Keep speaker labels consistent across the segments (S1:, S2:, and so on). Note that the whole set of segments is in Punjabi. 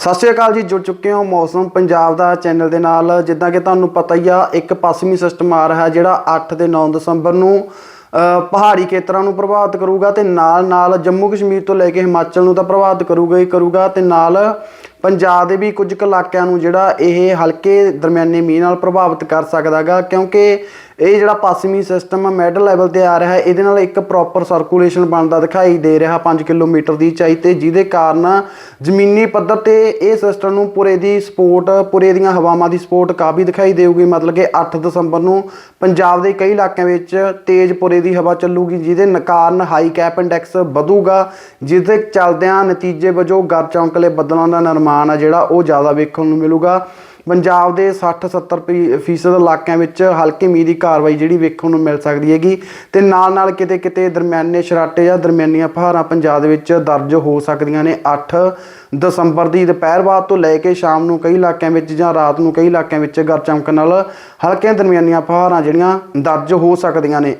S1: ਸਤਿ ਸ਼੍ਰੀ ਅਕਾਲ ਜੀ, ਜੁੜ ਚੁੱਕੇ ਹੋ ਮੌਸਮ ਪੰਜਾਬ ਦਾ ਚੈਨਲ ਦੇ ਨਾਲ। ਜਿੱਦਾਂ ਕਿ ਤੁਹਾਨੂੰ ਪਤਾ ਹੀ ਆ, ਇੱਕ ਪੱਛਮੀ ਸਿਸਟਮ ਆ ਰਿਹਾ ਜਿਹੜਾ 8 ਤੇ 9 ਦਸੰਬਰ ਨੂੰ ਪਹਾੜੀ ਖੇਤਰਾਂ ਨੂੰ ਪ੍ਰਭਾਵਿਤ ਕਰੂਗਾ ਤੇ ਨਾਲ ਨਾਲ ਜੰਮੂ ਕਸ਼ਮੀਰ ਤੋਂ ਲੈ ਕੇ ਹਿਮਾਚਲ ਨੂੰ ਤਾਂ ਪ੍ਰਭਾਵਿਤ ਕਰੂਗਾ ਹੀ ਕਰੂਗਾ ਤੇ ਨਾਲ ਪੰਜਾਬ ਦੇ ਵੀ ਕੁਝ ਕੁ ਇਲਾਕਿਆਂ ਨੂੰ ਜਿਹੜਾ ਇਹ ਹਲਕੇ ਦਰਮਿਆਨੇ ਮੀਂਹ ਨਾਲ ਪ੍ਰਭਾਵਿਤ ਕਰ ਸਕਦਾਗਾ, ਕਿਉਂਕਿ ਇਹ ਜਿਹੜਾ ਪੱਛਮੀ ਸਿਸਟਮ ਮੈਡਲ ਲੈਵਲ ਤੇ ਆ ਰਿਹਾ ਹੈ, ਇਹਦੇ ਨਾਲ ਇੱਕ ਪ੍ਰੋਪਰ ਸਰਕੂਲੇਸ਼ਨ ਬਣਦਾ ਦਿਖਾਈ ਦੇ ਰਿਹਾ 5 ਕਿਲੋਮੀਟਰ ਦੀ ਚਾਈ ਤੇ, ਜਿਹਦੇ ਕਾਰਨ ਜ਼ਮੀਨੀ ਪੱਧਰ ਤੇ ਇਹ ਸਿਸਟਮ ਨੂੰ ਪੂਰੇ ਦੀ ਸਪੋਰਟ ਪੂਰੇ ਦੀਆਂ ਹਵਾਵਾਂ ਦੀ ਸਪੋਰਟ ਕਾਫੀ ਦਿਖਾਈ ਦੇਊਗੀ, ਮਤਲਬ ਕਿ 8 ਦਸੰਬਰ ਨੂੰ ਪੰਜਾਬ ਦੇ ਕਈ ਇਲਾਕਿਆਂ ਵਿੱਚ ਤੇਜ਼ ਪੁਰੇ ਦੀ ਹਵਾ ਚੱਲੂਗੀ, ਜਿਹਦੇ ਕਾਰਨ ਹਾਈ ਕੈਪ ਇੰਡੈਕਸ ਵਧੂਗਾ ਜਿਸ ਦੇ ਚਲਦਿਆਂ ਨਤੀਜੇ ਵਜੋਂ ਗਰ ਚੌਂਕਲੇ ਬੱਦਲਾਂ ਦਾ ਨਿਰਮਾਣ ਆ ਜਿਹੜਾ ਉਹ ਜ਼ਿਆਦਾ ਵੇਖਣ ਨੂੰ ਮਿਲੂਗਾ। ਪੰਜਾਬ ਦੇ 60-70 ਫੀਸਦ ਇਲਾਕਿਆਂ ਵਿੱਚ ਹਲਕੇ ਮੀਂਹ ਦੀ ਕਾਰਵਾਈ ਜਿਹੜੀ ਵੇਖਣ ਨੂੰ ਮਿਲ ਸਕਦੀ ਹੈਗੀ ਤੇ ਨਾਲ ਨਾਲ ਕਿਤੇ ਕਿਤੇ ਦਰਮਿਆਨੇ ਸ਼ਰਾਟੇ ਜਾਂ ਦਰਮਿਆਨੀਆਂ ਪਹਾੜਾਂ ਪੰਜਾਬ ਦੇ ਵਿੱਚ ਦਰਜ ਹੋ ਸਕਦੀਆਂ ਨੇ। 8 ਦਸੰਬਰ ਦੀ ਦੁਪਹਿਰ ਬਾਅਦ ਤੋਂ ਲੈ ਕੇ ਸ਼ਾਮ ਨੂੰ ਕਈ ਇਲਾਕਿਆਂ ਵਿੱਚ ਜਾਂ ਰਾਤ ਨੂੰ ਕਈ ਇਲਾਕਿਆਂ ਵਿੱਚ ਗਰ ਚਮਕਣ ਨਾਲ ਹਲਕੀਆਂ ਦਰਮਿਆਨੀਆਂ ਪਹਾੜਾਂ ਜਿਹੜੀਆਂ ਦਰਜ ਹੋ ਸਕਦੀਆਂ ਨੇ।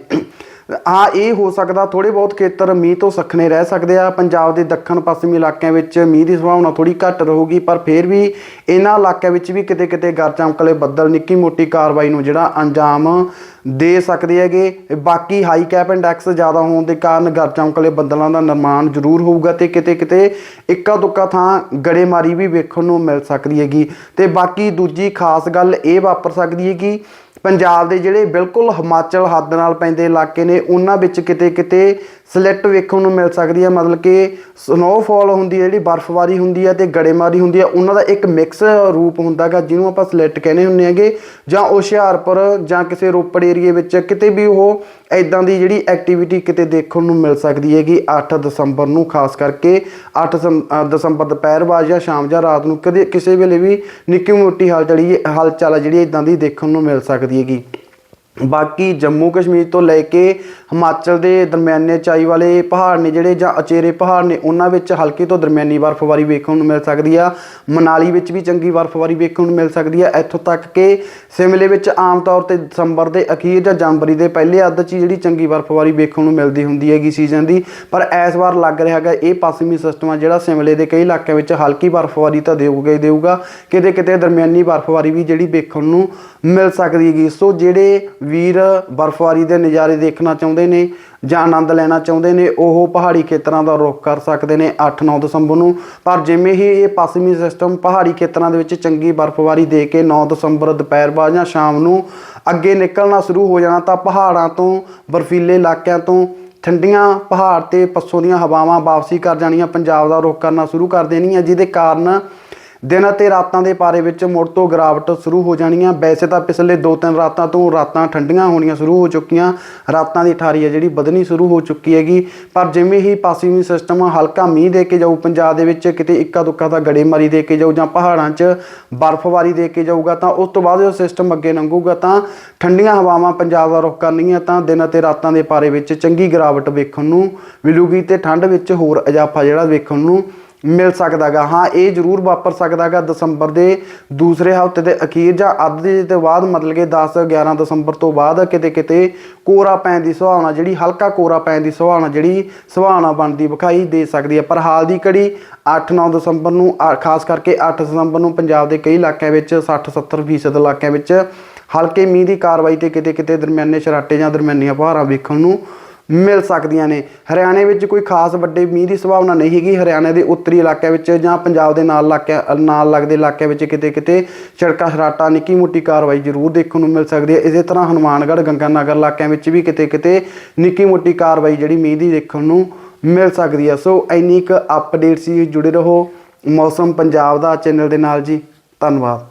S1: ਹਾਂ ਇਹ ਹੋ ਸਕਦਾ ਥੋੜੇ ਬਹੁਤ ਖੇਤਰ ਮੀਂਹ ਤੋਂ ਸਖਣੇ ਰਹਿ ਸਕਦੇ ਆ। ਪੰਜਾਬ ਦੇ ਦੱਖਣ ਪੱਛਮੀ ਇਲਾਕਿਆਂ ਵਿੱਚ ਮੀਂਹ ਦੀ ਸੰਭਾਵਨਾ ਥੋੜੀ ਘੱਟ ਰਹੂਗੀ, ਪਰ ਫਿਰ ਵੀ ਇਹਨਾਂ ਇਲਾਕਿਆਂ ਵਿੱਚ ਵੀ ਕਿਤੇ ਕਿਤੇ ਗਰ ਚਮਕਲੇ ਬੱਦਲ ਨਿੱਕੀ ਮੋਟੀ ਕਾਰਵਾਈ ਨੂੰ ਜਿਹੜਾ ਅੰਜਾਮ ਦੇ ਸਕਦੇ ਹੈਗੇ। ਬਾਕੀ ਹਾਈ ਕੈਪ ਇੰਡੈਕਸ ਜ਼ਿਆਦਾ ਹੋਣ ਦੇ ਕਾਰਨ ਗਰ ਚਮਕਲੇ ਬੱਦਲਾਂ ਦਾ ਨਿਰਮਾਣ ਜ਼ਰੂਰ ਹੋਊਗਾ ਤੇ ਕਿਤੇ ਕਿਤੇ ਇੱਕਾ ਦੁੱਕਾ ਥਾਂ ਗੜੇਮਾਰੀ ਵੀ ਵੇਖਣ ਨੂੰ ਮਿਲ ਸਕਦੀ ਹੈਗੀ। ਤੇ ਬਾਕੀ ਦੂਜੀ ਖਾਸ ਗੱਲ ਇਹ ਵਾਪਰ ਸਕਦੀ ਹੈ ਕਿ ਪੰਜਾਬ ਦੇ ਜਿਹੜੇ ਬਿਲਕੁਲ ਹਿਮਾਚਲ ਹੱਦ ਨਾਲ ਪੈਂਦੇ ਇਲਾਕੇ ਨੇ, ਉਹਨਾਂ ਵਿੱਚ ਕਿਤੇ ਕਿਤੇ ਸਲਿੱਟ ਵੇਖਣ ਨੂੰ ਮਿਲ ਸਕਦੀ ਹੈ। ਮਤਲਬ ਕਿ ਸਨੋਫਾਲ ਹੁੰਦੀ ਹੈ, ਜਿਹੜੀ ਬਰਫ਼ਬਾਰੀ ਹੁੰਦੀ ਹੈ ਤੇ ਗੜੇਮਾਰੀ ਹੁੰਦੀ ਹੈ, ਉਹਨਾਂ ਦਾ ਇੱਕ ਮਿਕਸ ਰੂਪ ਹੁੰਦਾਗਾ ਜਿਹਨੂੰ ਆਪਾਂ ਸਲਿੱਟ ਕਹਿੰਦੇ ਹੁੰਦੇ ਹੈਗੇ। ਜਾਂ ਹੁਸ਼ਿਆਰਪੁਰ ਜਾਂ ਕਿਸੇ ਰੋਪੜ ਏਰੀਏ ਵਿੱਚ ਕਿਤੇ ਵੀ ਉਹ ਐਦਾਂ ਦੀ ਜਿਹੜੀ ਐਕਟੀਵਿਟੀ ਕਿਤੇ ਦੇਖਣ ਨੂੰ ਮਿਲ ਸਕਦੀ ਹੈਗੀ 8 ਦਸੰਬਰ ਨੂੰ, ਖਾਸ ਕਰਕੇ 8 ਦਸੰ- ਦਸੰਬਰ ਦੁਪਹਿਰ ਬਾਅਦ ਜਾਂ ਸ਼ਾਮ ਜਾਂ ਰਾਤ ਨੂੰ ਕਦੇ, ਕਿਸੇ ਵੇਲੇ ਵੀ ਨਿੱਕੀ ਮੋਟੀ ਹਾਲ ਜਿਹੜੀ ਹਲਚਲ ਆ ਜਿਹੜੀ ਇਦਾਂ ਦੀ ਦੇਖਣ ਨੂੰ ਮਿਲ ਸਕਦੀ ਹੈਗੀ ਬਾਕੀ ਜੰਮੂ ਕਸ਼ਮੀਰ ਤੋਂ ਲੈ ਕੇ ਹਿਮਾਚਲ ਦੇ ਦਰਮਿਆਨੇ ਚਾਈ ਵਾਲੇ ਪਹਾੜ ਨੇ ਜਿਹੜੇ ਜਾਂ ਅਚੇਰੇ ਪਹਾੜ ਨੇ, ਉਹਨਾਂ ਵਿੱਚ ਹਲਕੀ ਤੋਂ ਦਰਮਿਆਨੀ ਬਰਫ਼ਬਾਰੀ ਵੇਖਣ ਨੂੰ ਮਿਲ ਸਕਦੀ ਆ। ਮਨਾਲੀ ਵਿੱਚ ਵੀ ਚੰਗੀ ਬਰਫ਼ਬਾਰੀ ਵੇਖਣ ਨੂੰ ਮਿਲ ਸਕਦੀ ਆ। ਇੱਥੋਂ ਤੱਕ ਕਿ ਸਿਮਲੇ ਵਿੱਚ ਆਮ ਤੌਰ ਤੇ ਦਸੰਬਰ ਦੇ ਅਖੀਰ ਜਾਂ ਜਨਵਰੀ ਦੇ ਪਹਿਲੇ ਅੱਧ 'ਚ ਹੀ ਜਿਹੜੀ ਚੰਗੀ ਬਰਫ਼ਬਾਰੀ ਵੇਖਣ ਨੂੰ ਮਿਲਦੀ ਹੁੰਦੀ ਹੈਗੀ ਸੀਜ਼ਨ ਦੀ। ਪਰ ਇਸ ਵਾਰ ਲੱਗ ਰਿਹਾ ਹੈਗਾ, ਇਹ ਪੱਛਮੀ ਸਿਸਟਮ ਆ ਜਿਹੜਾ ਸਿਮਲੇ ਦੇ ਕਈ ਇਲਾਕਿਆਂ ਵਿੱਚ ਹਲਕੀ ਬਰਫ਼ਬਾਰੀ ਤਾਂ ਦੇਊਗਾ ਹੀ ਦੇਊਗਾ। ਕਿਤੇ ਕਿਤੇ ਦਰਮਿਆਨੀ ਬਰਫ਼ਬਾਰੀ ਵੀ ਜਿਹੜੀ ਵੇਖਣ ਨੂੰ ਮਿਲ ਸਕਦੀ ਹੈਗੀ। ਸੋ ਜਿਹੜੇ ਵੀਰ ਬਰਫ਼ਬਾਰੀ ਦੇ ਨਜ਼ਾਰੇ ਦੇਖਣਾ ਚਾਹੁੰਦੇ ਨੇ ਜਾਂ ਆਨੰਦ ਲੈਣਾ ਚਾਹੁੰਦੇ ਨੇ, ਉਹ ਪਹਾੜੀ ਖੇਤਰਾਂ ਦਾ ਰੁਖ ਕਰ ਸਕਦੇ ਨੇ 8-9 ਦਸੰਬਰ ਨੂੰ। ਪਰ ਜਿਵੇਂ ਹੀ ਇਹ ਪੱਛਮੀ ਸਿਸਟਮ ਪਹਾੜੀ ਖੇਤਰਾਂ ਦੇ ਵਿੱਚ ਚੰਗੀ ਬਰਫ਼ਬਾਰੀ ਦੇ ਕੇ 9 ਦਸੰਬਰ ਦੁਪਹਿਰ ਬਾਅਦ ਜਾਂ ਸ਼ਾਮ ਨੂੰ ਅੱਗੇ ਨਿਕਲਣਾ ਸ਼ੁਰੂ ਹੋ ਜਾਣਾ, ਤਾਂ ਪਹਾੜਾਂ ਤੋਂ, ਬਰਫੀਲੇ ਇਲਾਕਿਆਂ ਤੋਂ ਠੰਡੀਆਂ ਪਹਾੜ ਤੇ ਪੱਸੋਂ ਦੀਆਂ ਹਵਾਵਾਂ ਵਾਪਸੀ ਕਰ ਜਾਣੀਆਂ, ਪੰਜਾਬ ਦਾ ਰੁਖ ਕਰਨਾ ਸ਼ੁਰੂ ਕਰ ਦੇਣੀਆਂ, ਜਿਹਦੇ ਕਾਰਨ ਦਿਨ ਅਤੇ ਰਾਤਾਂ ਦੇ ਪਾਰੇ ਵਿੱਚ ਮੁੜ ਤੋਂ ਗਿਰਾਵਟ ਸ਼ੁਰੂ ਹੋ ਜਾਣੀਆਂ ਵੈਸੇ ਤਾਂ ਪਿਛਲੇ 2-3 ਰਾਤਾਂ ਤੋਂ ਰਾਤਾਂ ਠੰਡੀਆਂ ਹੋਣੀਆਂ ਸ਼ੁਰੂ ਹੋ ਚੁੱਕੀਆਂ। ਰਾਤਾਂ ਦੀ ਠਾਰੀ ਹੈ ਜਿਹੜੀ, ਵਧਣੀ ਸ਼ੁਰੂ ਹੋ ਚੁੱਕੀ ਹੈਗੀ। ਪਰ ਜਿਵੇਂ ਹੀ ਪੱਛਮੀ ਸਿਸਟਮ ਹਲਕਾ ਮੀਂਹ ਦੇ ਕੇ ਜਾਊ, ਪੰਜਾਬ ਦੇ ਵਿੱਚ ਕਿਤੇ ਇੱਕਾ ਦੁੱਕਾ ਦਾ ਗੜੇਮਾਰੀ ਦੇ ਕੇ ਜਾਊ ਜਾਂ ਪਹਾੜਾਂ 'ਚ ਬਰਫ਼ਬਾਰੀ ਦੇ ਕੇ ਜਾਊਗਾ, ਤਾਂ ਉਸ ਤੋਂ ਬਾਅਦ ਜਦੋਂ ਸਿਸਟਮ ਅੱਗੇ ਲੰਘੂਗਾ, ਤਾਂ ਠੰਡੀਆਂ ਹਵਾਵਾਂ ਪੰਜਾਬ ਦਾ ਰੁਖ ਕਰਨਗੀਆਂ, ਤਾਂ ਦਿਨ ਅਤੇ ਰਾਤਾਂ ਦੇ ਪਾਰੇ ਵਿੱਚ ਚੰਗੀ ਗਿਰਾਵਟ ਵੇਖਣ ਨੂੰ ਮਿਲੂਗੀ ਤੇ ਠੰਡ ਵਿੱਚ ਹੋਰ ਇਜ਼ਾਫਾ ਜਿਹੜਾ ਵੇਖਣ ਨੂੰ ਮਿਲ ਸਕਦਾਗਾ। ਹਾਂ, ਇਹ ਜ਼ਰੂਰ ਵਾਪਰ ਸਕਦਾਗਾ ਦਸੰਬਰ ਦੇ ਦੂਸਰੇ ਹਫ਼ਤੇ ਦੇ ਅਖੀਰ ਜਾਂ ਅੱਧ ਦੇ ਤੋਂ ਬਾਅਦ, ਮਤਲਬ ਕਿ 10 11 ਦਸੰਬਰ ਤੋਂ ਬਾਅਦ ਕਿਤੇ ਕਿਤੇ ਕੋਰਾ ਪੈਣ ਦੀ ਸੰਭਾਵਨਾ, ਜਿਹੜੀ ਹਲਕਾ ਕੋਰਾ ਪੈਣ ਦੀ ਸੰਭਾਵਨਾ, ਜਿਹੜੀ ਸੰਭਾਵਨਾ ਬਣਦੀ ਵਿਖਾਈ ਦੇ ਸਕਦੀ ਹੈ। ਪਰ ਹਾਲ ਦੀ ਘੜੀ 8-9 ਦਸੰਬਰ ਨੂੰ ਆ- ਖਾਸ ਕਰਕੇ 8 ਦਸੰਬਰ ਨੂੰ ਪੰਜਾਬ ਦੇ ਕਈ ਇਲਾਕਿਆਂ ਵਿੱਚ 60-70 ਫੀਸਦ ਇਲਾਕਿਆਂ ਵਿੱਚ ਹਲਕੇ ਮੀਂਹ ਦੀ ਕਾਰਵਾਈ ਤੇ ਕਿਤੇ ਕਿਤੇ ਦਰਮਿਆਨੇ ਸ਼ਰਾਟੇ ਜਾਂ ਦਰਮਿਆਨੀਆਂ ਪਹਾੜਾਂ ਵੇਖਣ ਨੂੰ ਮਿਲ ਸਕਦੀਆਂ ਨੇ। ਹਰਿਆਣੇ ਵਿੱਚ ਕੋਈ ਖਾਸ ਵੱਡੇ ਮੀਂਹ ਦੀ ਸੰਭਾਵਨਾ ਨਹੀਂ ਹੈਗੀ। ਹਰਿਆਣੇ ਦੇ ਉੱਤਰੀ ਇਲਾਕਿਆਂ ਵਿੱਚ ਜਾਂ ਪੰਜਾਬ ਦੇ ਨਾਲ ਇਲਾਕਿਆਂ, ਨਾਲ ਲੱਗਦੇ ਇਲਾਕਿਆਂ ਵਿੱਚ ਕਿਤੇ ਕਿਤੇ ਛੜਕਾ ਸ਼ਰਾਟਾ ਨਿੱਕੀ ਮੋਟੀ ਕਾਰਵਾਈ ਜ਼ਰੂਰ ਦੇਖਣ ਨੂੰ ਮਿਲ ਸਕਦੀ ਹੈ। ਇਸੇ ਤਰ੍ਹਾਂ ਹਨੂਮਾਨਗੜ੍ਹ, ਗੰਗਾਨਗਰ ਇਲਾਕਿਆਂ ਵਿੱਚ ਵੀ ਕਿਤੇ ਕਿਤੇ ਨਿੱਕੀ ਮੋਟੀ ਕਾਰਵਾਈ ਜਿਹੜੀ ਮੀਂਹ ਦੀ ਦੇਖਣ ਨੂੰ ਮਿਲ ਸਕਦੀ ਹੈ। ਸੋ ਇੰਨੀ ਕੁ ਅਪਡੇਟ ਸੀ। ਜੁੜੇ ਰਹੋ ਮੌਸਮ ਪੰਜਾਬ ਦਾ ਚੈਨਲ ਦੇ ਨਾਲ ਜੀ। ਧੰਨਵਾਦ।